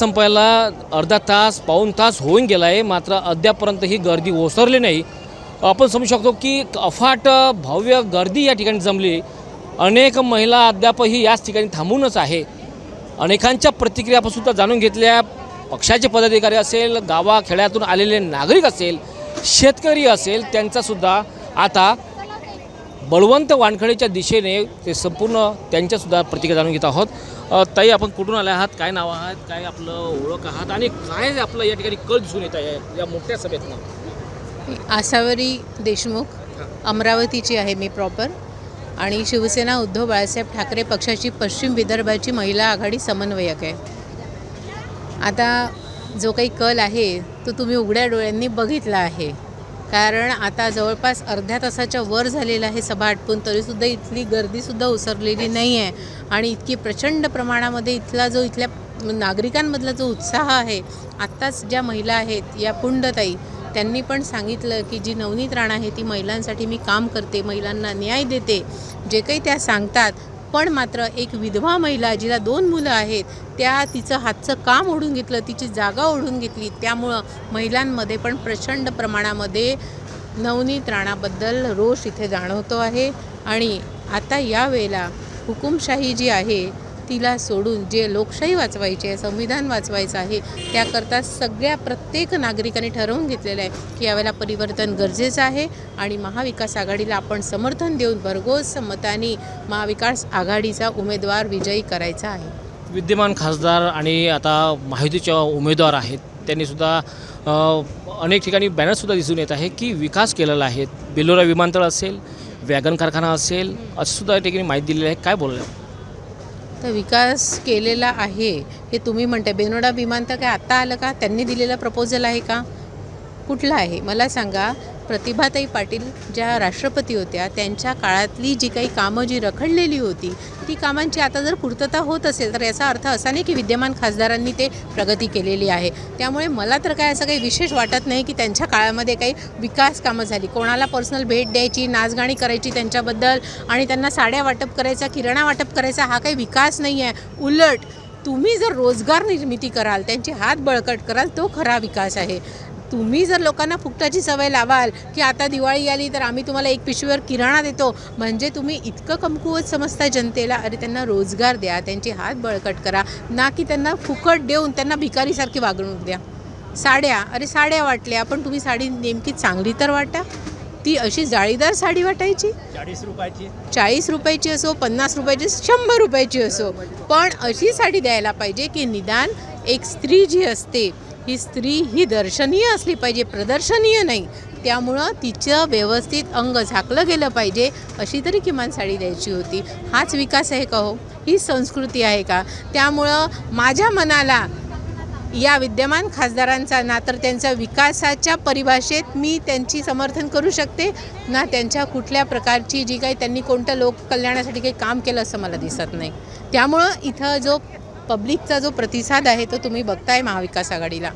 संपायला अर्धा तास पाऊण तास होऊन गेला आहे मात्र अद्यापर्यंत ही गर्दी ओसरली नाही. आपण समजू शकतो की अफाट भव्य गर्दी या ठिकाणी जमली. अनेक महिला अद्यापही याच ठिकाणी थांबूनच आहे. अनेकांच्या प्रतिक्रिया आपण सुद्धा जाणून घेतल्या पक्षाचे पदाधिकारी असेल गावाखेड्यातून आलेले नागरिक असेल शेतकरी असेल त्यांचासुद्धा आता बळवंत वानखडेच्या दिशेने ते संपूर्ण त्यांच्यासुद्धा प्रतिक्रिया जाणून घेत आहोत. ताई आपण कुठून आले आहात? काय नाव आहात? काय आपलं ओळख आहात? आणि काय आपलं या ठिकाणी कल दिसून येत आहे या मोठ्या सभेतनं आसावरी देशमुख अमरावतीची आहे मी प्रॉपर आणि शिवसेना उद्धव बाळासाहेब ठाकरे पक्षाची पश्चिम विदर्भाची महिला आघाडी समन्वयक आहे. आता जो काही कल आहे तो तुम्ही उघड्या डोळ्यांनी बघितला आहे. कारण आता जवळपास अर्ध्या तासाच्या वर झालेला आहे सभा आटपून तरीसुद्धा इथली गर्दीसुद्धा उसरलेली नाही आहे आणि इतकी प्रचंड प्रमाणामध्ये इथला जो इथल्या नागरिकांमधला जो उत्साह आहे आत्ताच ज्या महिला आहेत या पुंडताई त्यांनी पण सांगितलं की जी नवनीत राणा आहे ती महिलांसाठी मी काम करते महिलांना न्याय देते. जे काही त्या सांगतात पण मात्र एक विधवा महिला जिला दोन मुलं आहेत त्या तिचं हातचं काम ओढून घेतलं तिची जागा ओढून घेतली. त्यामुळं महिलांमध्ये पण प्रचंड प्रमाणामध्ये नवनीत राणाबद्दल रोष इथे जाणवतो आहे. आणि आता यावेळेला हुकुमशाही जी आहे तिला सोडून जे लोकशाही वाचवायची आहे संविधान वाचवायचं आहे त्याकरता सगळ्या प्रत्येक नागरिकांनी ठरवून घेतलेलं आहे की यावेळेला परिवर्तन गरजेचं आहे आणि महाविकास आघाडीला आपण समर्थन देऊन भरघोस मताने महाविकास आघाडीचा उमेदवार विजयी करायचा आहे. विद्यमान खासदार आणि आता माहितीच्या उमेदवार आहेत त्यांनीसुद्धा अनेक ठिकाणी बॅनरसुद्धा दिसून येत आहे की विकास केलेला आहे. बेलोरा विमानतळ असेल वॅगन कारखाना असेल असं सुद्धा या ठिकाणी माहिती दिलेली आहे. काय बोललं? तर विकास केलेला आहे हे तुम्ही म्हणताय. बेनोडा विमानतळ काय आत्ता आलं का? त्यांनी दिलेलं प्रपोजल आहे का? कुठलं आहे? मला सांगा. प्रतिभाताई पाटील ज्या राष्ट्रपती होत्या त्यांच्या काळातली जी काही कामं जी रखडलेली होती ती कामांची आता जर पूर्तता होत असेल तर याचा अर्थ असा नाही की विद्यमान खासदारांनी ते प्रगती केलेली आहे. त्यामुळे मला तर काय असं काही विशेष वाटत नाही की त्यांच्या काळामध्ये काही विकास कामं झाली. कोणाला पर्सनल भेट द्यायची नाचगाणी करायची त्यांच्याबद्दल आणि त्यांना साड्या वाटप करायचा किराणा वाटप करायचा हा काही विकास नाही आहे. उलट तुम्ही जर रोजगार निर्मिती कराल त्यांचे हात बळकट कराल तो खरा विकास आहे. तुम्ही जर लोकांना फुकटाची सवय लावाल की आता दिवाळी आली तर आम्ही तुम्हाला एक पिशवीवर किराणा देतो म्हणजे तुम्ही इतकं कमकुवत समजता जनतेला अरे त्यांना रोजगार द्या त्यांचे हात बळकट करा ना की त्यांना फुकट देऊन त्यांना भिकारीसारखी वागणूक द्या. साड्या अरे साड्या वाटल्या पण तुम्ही साडी नेमकी चांगली तर वाटा? ती अशी जाळीदार साडी वाटायची? चाळीस रुपयाची. चाळीस रुपयाची असो पन्नास रुपयाची शंभर रुपयाची असो पण अशी साडी द्यायला पाहिजे की निदान एक स्त्री जी असते ही स्त्री ही दर्शनीय असली पाहिजे प्रदर्शनीय नाही. त्यामुळं तिचं व्यवस्थित अंग झाकलं गेलं पाहिजे अशी तरी किमान साडी द्यायची होती. हाच विकास आहे का हो? ही संस्कृती आहे का? त्यामुळं माझ्या मनाला या विद्यमान खासदारांचा ना तर त्यांच्या विकासाच्या परिभाषेत मी त्यांची समर्थन करू शकते ना त्यांच्या कुठल्या प्रकारची जी काही त्यांनी कोणत्या लोककल्याणासाठी काही काम केलं असं मला दिसत नाही. त्यामुळं इथं जो पब्लिकचा जो प्रतिसाद आहे तो तुम्ही बघताय महाविकास आघाडीला.